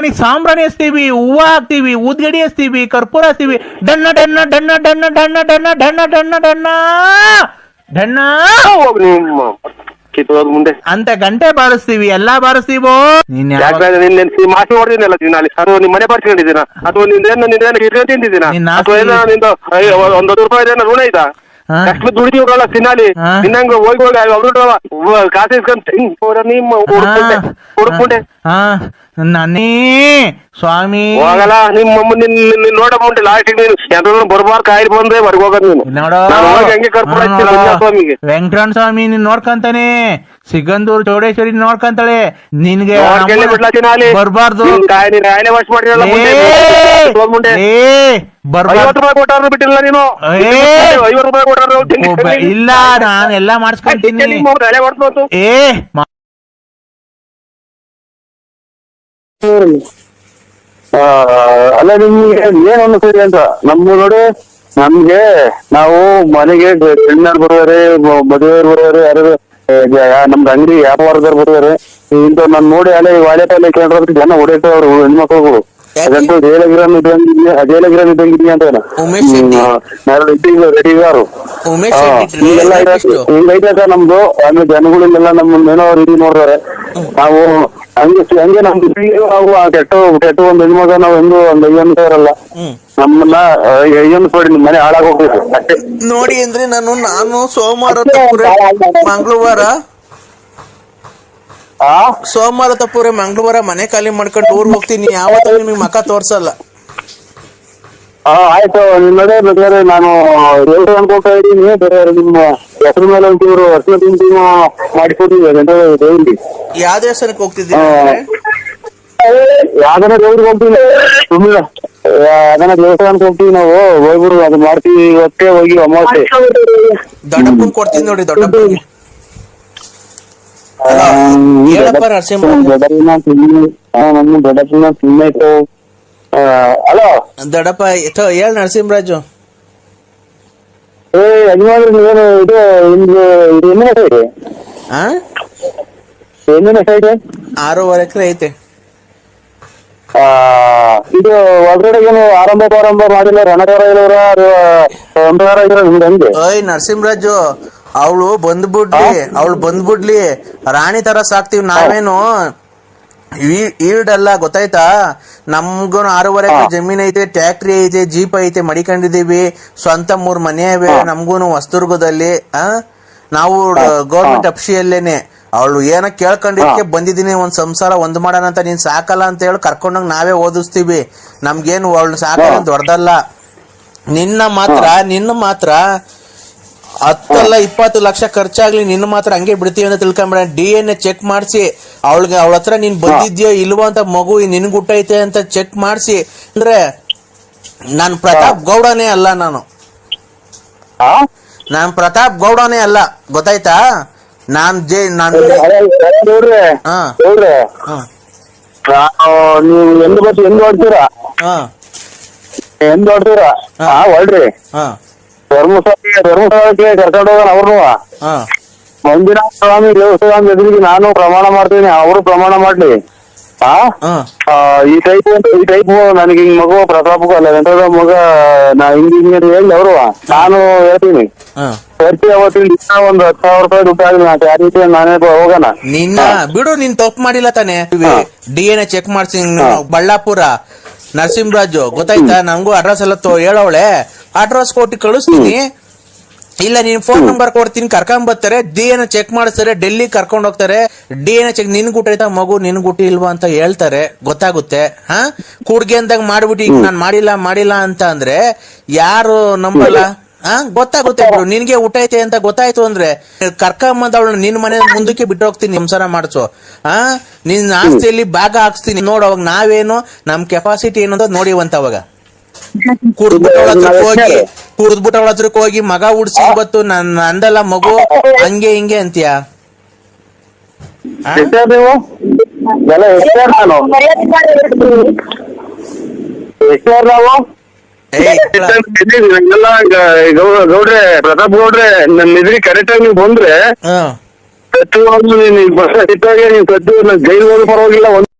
ನೀ ಸಾಂಬ್ರಾಣಿ ಹಚ್ತೀವಿ ಹೂವ ಹಾಕ್ತೀವಿ ಊದ್ಗಡಿ ಹಚ್ತೀವಿ ಕರ್ಪೂರ ಹಚ್ತೀವಿ ಡಣ್ಣ ಡನ್ನ ಡನ್ನ ಡನ್ನ ಡನ್ನ ಡನ್ನ ಡನ್ನ ಡನ್ನ ಡನ್ನ ಡನ್ನ. ಹೋಗ್ ನಿಮ್ಮ ಕಿತ್ತೋದ್ ಮುಂದೆ. ಅಂತ ಗಂಟೆ ಬಾರಿಸ್ತೀವಿ ಎಲ್ಲಾ ಬಾರಿಸ್ತೀವೋ? ನೀನ್ ಯಾವಾಗ- ಯಾಕಂದ್ರೆ ನಿನ್ನ ಮಾಸಿ ಹೊಡೆದಿನಲ್ಲ ನೀನು ಅಲ್ಲಿ? ಅಥವಾ ನಿಮ್ಮ ಮನೆ ಬರ್ಸ್ಕೊಂಡಿದ್ದೀನ? ಅಥವಾ ನಿಂದೇನು ನಿಂದೇನು ಇಟ್ಕೊಂಡು ತಿಂದಿದ್ದೀನ ನಿನ್ನ ಅಥವಾ ಏನೋ ಆಸ್ತಿ- ನಿಂದು ಅಯ್ಯೋ, ಒಂದು ಹತ್ತು ರೂಪಾಯಿ ಏನೋ ಋಣ ಐತಾ? ಹಾ. ಕಷ್ಟ ದುಡಿದೀವಲ್ಲ ತಿನ್ನಾಲಿ ಹಾ. ತಿನ್ನಂಗ ಹೋಗಿ ಹೋಗಿ ಅವ್ರು ಕಾಸು ಇಸ್ಕೊಂಡ್ ನಿಮ್ಮ ಹಾ. ನನ್ನೇ ಸ್ವಾಮಿ. ಹೋಗಲ್ಲ ನಿಮ್ಮ ಅಮ್ಮ ನಿನ್ ನಿನ್ ನೋಡ ಮುಂದೆ ಲಾಸ್ಟಿಗೆ ನೀನು. ಬರ್ಬಾರ್ ಕಾಯಿಲ್ ಬಂದ್ರೆ ಹೊರಗೆ ಹೋಗೋದು ನೀನು. ನೋಡೋ. ನಾನು ಹೋಗಿ ಹಂಗೆ ವೆಂಕಟರಮಣ ಸ್ವಾಮಿ ನೀನ್ ನೋಡ್ಕಂತಾನೆ. ಸಿಗಂದೂರ್ ಚೌಡೇಶ್ವರಿ ನೋಡ್ಕಂತಾಳೆ. ನಿನ್ಗೆ ತಿನ್ನಾಲಿ ಬರ್ಬಾರ್ದು. ಕಾಯಿ ನೀನ್ ವಾಶ್ ಮಾಡಿರಲ್ಲ ಮುಂದೆ. ಹೋಗ್ ಮುಂದೆ ಏ ಬರ್ಬಾರ್ದು ಐವತ್ತು ರೂಪಾಯಿ ಕೊಟ್ಟಾರು ಬಿಟ್ಟಿಲ್ಲ ನೀನು. ಏ. ಐವತ್ತು ರೂಪಾಯಿ ಕೊಟ್ಟಾರು ಒಬ್ಬ- ಇಲ್ಲ ನಾನು ಎಲ್ಲಾ ಮಾಡಿಸ್ಕೊಂತೀನಿ ತಲೆ ಏ ಮ- ಆ, ಅಲ್ಲ ನಿಮ್ಗೆ ಏನ್ ಅನ್ಸರಿ ಅಂತ? ನಮ್ಮ ನೋಡಿ ನಮ್ಗೆ ನಾವು ಮನೆಗೆ ಹೆಣ್ಣಾರ್ ಬರುವಾರೆ ಮದುವೆಯವ್ರು ಬರುವಾರೆ ಯಾರು ನಮ್ದು ಅಂಗಡಿ ವ್ಯಾಪಾರದವ್ರು ಬರುವಾರೆ ಇಂತ ನಾನು ನೋಡಿ ಅಲ್ಲೇ ವಾಲೆ ಪಾಲೆ ಕೇಳಿದ್ರೆ ಜನ ಹೊಡೆಯವ್ರು ಹೆಣ್ಮಕ್ಳುಗಳು ಶೆಟ್ಟಿ. ರೆಡಿ ನಮ್ದು. ನಮ್ಮ ರೆಡಿ ನೋಡ್ತಾರೆ. ನಾವು ಹಂಗೆ ಹಂಗೆ ನಮ್ದು ನಾವು ಕೆಟ್ಟ ಕೆಟ್ಟ ಒಂದು ಹೆಣ್ಮಗ ನಾವು ಹೆಂಗು ಒಂದ್ ಅಯ್ಯಂತ ಇರಲ್ಲ ನಮ್ಮನ್ನ ಅಯ್ಯನ್ಸ್ಬೇಡಿ ನಿಮ್ ಮನೆ ನೋಡಿ ಅಂದ್ರೆ ನಾನು ನಾನು ಸೋಮವಾರ ಮಂಗಳವಾರ ಆ? ಸೋಮವಾರ ತಪ್ಪುರೆ ಮಂಗಳವಾರ ಮನೆ ಖಾಲಿ ಮಾಡ್ಕೊಂಡು ಊರ್ ಹೋಗ್ತೀನಿ ಯಾವತ್ತೂ ನಿಮಗೆ ಮಕ ತೋರ್ಸಲ್ಲ. ಆ, ಆಯ್ತು ನಿಮ್ಮದೇ ಬೇಕಾದ್ರೆ ನಾನು ದೇವ್ರು ಅನ್ಕೊಳ್ತಾ ಇದ್ದೀನಿ ಬೇರೆ ನಿಮ್ಮ ಹೆಸರು ಮೇಲೆ ಒಂಚೂರು ಅರ್ಶಿನ ಕುಂಕುಮ ಮಾಡಿಕೊಡ್ತೀವಿ ಅದಂತ ದೇವ್ರಿಗೆ. ಯಾವ ದೇವಸ್ಥಾನಕ್ಕೆ ಹೋಗ್ತಿದ್ದೀನಿ ಹಾ. ಯಾವ್ದನ ದೇವ್ರಿಗೆ ಹೋಗ್ತೀನಿ. ಸುಮ್ಮನೆ ಅದನ್ನ ದೇವಸ್ಥಾನಕ್ಕೆ ಹೋಗ್ತೀವಿ ನಾವು ಹೋಗ್ಬಿಡು ಅದು ಮಾಡ್ತೀವಿ ಇವತ್ತೇ ಹೋಗಿ ಅಮಾವಾಸ್ಯೆ. ದೊಡ್ಡಪ್ಪನ್ ಕೊಡ್ತೀನಿ ನೋಡಿ ದೊಡ್ಡಪ್ಪನಿಗೆ ಹೇಳಪ್ಪ ನರಸಿಂಹ ದೊಡ್ಡಪ್ಪನ ತಿನ್ನಿ ನಮ್ಮ ದೊಡ್ಡಪ್ಪನ ತಿನ್ನಾಯ್ತು ಅಲೋ? ದೊಡ್ಡಪ್ಪ ಥೋ, ಹೇಳ್ ನರಸಿಂಹರಾಜು. ಏ ಯಜಮಾನ್ರಿ ನೀವೇನು ಇದು ನಿಮ್ದು ಇದು ಎಮ್ಮಿನ ಸೈಡ್ ಆ? ಎಮ್ಮಿನ ಸೈಡ್ ಆರೂವರೆ ಎಕರೆ ಐತೆ. ಆ, ಇದು ಒಳಗಡೆ ಏನು ಆರಂಭ ಪ್ರಾರಂಭ ಮಾಡಿಲ್ಲ ರಣಗಾರ ಇರೋರ ಒಂದವಾರ ಇರೋ ನಿಮ್ದು ಹಂಗೆ? ಓಯ್ ನರಸಿಂಹರಾಜು ಅವಳು ಬಂದ್ಬಿಡ್ಲಿ ಅವಳು ಬಂದ್ಬಿಡ್ಲಿ. ರಾಣಿ ತರ ಸಾಕ್ತಿವಿ ನಾವೇನು? ಈ- ಈಡಲ್ಲ ಗೊತ್ತಾಯ್ತಾ? ನಮ್ಗೂ ಆರೂವರೆ ಜಮೀನ್ ಐತೆ ಟ್ಯಾಕ್ಟ್ರಿ ಐತೆ ಜೀಪ್ ಐತೆ ಮಡಿಕೊಂಡಿದೀವಿ ಸ್ವಂತ ಮೂರ್ ಮನೆ ಇವೆ ನಮ್ಗೂನು ಹೊಸದುರ್ಗದಲ್ಲಿ ಆ? ನಾವು ಗೌರ್ಮೆಂಟ್ ಅಪ್ಷಿಯಲ್ಲೇನೆ ಅವಳು ಏನೋ ಕೇಳ್ಕೊಂಡಿದ್ಕೆ ಬಂದಿದ್ದೀನಿ ಒಂದ್ ಸಂಸಾರ ಒಂದ್ ಮಾಡೋಣ ಅಂತ ನೀನ್ ಸಾಕಲ್ಲ ಅಂತ ಹೇಳಿ ಕರ್ಕೊಂಡಂಗ್ ನಾವೇ ಓದಿಸ್ತೀವಿ. ನಮ್ಗೇನು ಅವಳು ಸಾಕಲ್ಲ ದೊಡ್ಡದಲ್ಲ ನಿನ್ನ ಮಾತ್ರ ನಿನ್ನ ಮಾತ್ರ ಹತ್ತಲ್ಲ ಇಪ್ಪತ್ತು ಲಕ್ಷ ಖರ್ಚಾಗ್ಲಿ ನಿನ್ನ ಮಾತ್ರ ಹಂಗೆ ಬಿಡ್ತೀವಿ ಅಂತ ತಿಳ್ಕೊಂಬೇಡ. ಡಿ ಎನ್ ಎ ಚೆಕ್ ಮಾಡಿಸಿ. ಅವಳಿಗೆ ಅವಳ ಹತ್ರ ನೀನ್ ಬಂದಿದ್ಯೋ ಇಲ್ವೋ ಅಂತ ಮಗು ನಿನ್ ಹುಟ್ಟೈತೆ ಅಂತ ಚೆಕ್ ಮಾಡಿಸಿ. ಅಂದ್ರೆ ನಾನ್ ಪ್ರತಾಪ್ ಗೌಡನೇ ಅಲ್ಲ ನಾನು? ನಾನ್ ಪ್ರತಾಪ್ ಗೌಡನೇ ಅಲ್ಲ. ಗೊತ್ತಾಯ್ತಾ? ನಾನ್ ಜೈ ನಾನ್ ನಾವು ಎಂದು ಬಸ್ ಎಂದು ಹೊಡ್ತೀರಾ? ಎಂದು ಹೊಡ್ತೀರಾ? ಹೊಡ್ರಿ. ಹಾ ಧರ್ಮಸ್ಥಳ ಧರ್ಮಸ್ಥಳಕ್ಕೆ ಕರ್ಕೊಂಡು ಹೋಗೋಣ ಅವ್ರನ್ನು ಹಾ. ಮಂಜುನಾಥ ಸ್ವಾಮಿ ದೇವಸ್ಥಾನ ಎದುರಿಗೆ ನಾನು ಪ್ರಮಾಣ ಮಾಡ್ತೀನಿ ಅವರು ಪ್ರಮಾಣ ಮಾಡ್ಲಿ. ಆ? ಹಾ. ಆ, ಈ ಟೈಪ್ ಈ ಟೈಪ್ ನನಗೆ ಹಿಂಗ್ ಮಗು ಪ್ರತಾಪಕ್ಕೂ ಅಲ್ಲ ಎಂತದ ಮಗ ನಾ ಹಿಂಗ್ ಹಿಂಗ್ ಅಂತ ಹೇಳಿ ಅವರು. ನಾನು ಹೇಳ್ತೀನಿ. ಹಾ. ಖರ್ಚು ಅವತ್ತಿನ ದಿವಸ ಒಂದು ಹತ್ತು ಸಾವಿರ ರೂಪಾಯಿ ದುಡ್ಡು ಆಗಲಿ ಯಾವ ರೀತಿ ನಾನೇ ಬ- ಹೋಗೋಣ. ನಿನ್ನ ಬಿಡು ನೀನ್ ತಪ್ಪು ಮಾಡಿಲ್ಲ ತಾನೆ. ಡಿ ಎನ್ ಎ ಚೆಕ್ ಮಾಡ್ಸಿ ಬಳ್ಳಾಪುರ ನರಸಿಂಹರಾಜು ಗೊತ್ತಾಯ್ತಾ? ನಂಗೂ ಅಡ್ರೆಸ್ ಎಲ್ಲ ತೋ ಹೇಳವಳೆ. ಅಡ್ರೆಸ್ ಕೊಟ್ಟು ಕಳಿಸ್ತೀನಿ. ಇಲ್ಲ ನೀನ್ ಫೋನ್ ನಂಬರ್ ಕೊಡ್ತೀನಿ ಕರ್ಕೊಂಡ್ ಬರ್ತಾರೆ. ಡಿ ಎನ್ ಚೆಕ್ ಮಾಡಿಸ್ತಾರೆ ಡೆಲ್ಲಿ ಕರ್ಕೊಂಡ್ ಹೋಗ್ತಾರೆ. ಡಿ ಎನ್ ಚೆಕ್ ನಿನ್ ಗುಟ್ಟೈತಾ ಮಗು ನಿನ್ ಗುಟ್ಟಿ ಇಲ್ವಾ ಅಂತ ಹೇಳ್ತಾರೆ. ಗೊತ್ತಾಗುತ್ತೆ. ಹಾ? ಕೂಡ್ಗೆ ಅಂದಾಗ ಮಾಡ್ಬಿಟ್ಟು ಈಗ ನಾನ್ ಮಾಡಿಲ್ಲ ಮಾಡಿಲ್ಲ ಅಂತ ಅಂದ್ರೆ ಯಾರು ನಂಬಲ್ಲ? ಹಾ? ಗೊತ್ತಾಗುತ್ತೆ ಬಿಡು. ನಿನ್ಗೆ ಊಟೈತೆ ಅಂತ ಗೊತ್ತಾಯ್ತು ಅಂದ್ರೆ ಕರ್ಕೊಂಬಂದ್ ಅವಳು ನಿನ್ ಮನೆ ಮುಂದಕ್ಕೆ ಬಿಟ್ಟು ಹೋಗ್ತೀನಿ ಸಂಸಾರ ಮಾಡಿಸು. ಹಾ? ನಿನ್ ಆಸ್ತಿಯಲ್ಲಿ ಭಾಗ ಹಾಕ್ಸ್ತೀನಿ. ನೋಡು ಅವಾಗ ನಾವೇನು ನಮ್ ಕೆಪಾಸಿಟಿ ಏನು ಅಂತ ನೋಡಿವಂತ ಅವಾಗ. ಕುಡ್ದ್ಬಿಟ್ಟವಳತ್ರಕ್ ಹೋಗಿ ಕುಡ್ದ್ಬಿಟ್ಟವಳತ್ರಕ್ ಹೋಗಿ. ಮಗ ಉಡ್ಸಿ ಬತ್ತು ನನ್ ಅಂದಲ್ಲ ಮಗು ಹಂಗೆ ಹಿಂಗೆ ಅಂತೀಯ? ಗೌಡ್ರೆ ಪ್ರತಾಪ್ ಗೌಡ್ರೆ ನನ್ನ ಇದ್ರಿ ಕರೆಕ್ಟ್ ಆಗಿ ನೀವು ಬಂದ್ರೆ ಕತ್ತು ನೀವು ಇಟ್ಟಾಗ ನೀವು ಕದ್ದು ಗೈಲ್ ಹೋಗಿ ಪರವಾಗಿಲ್ಲ ಒಂದ್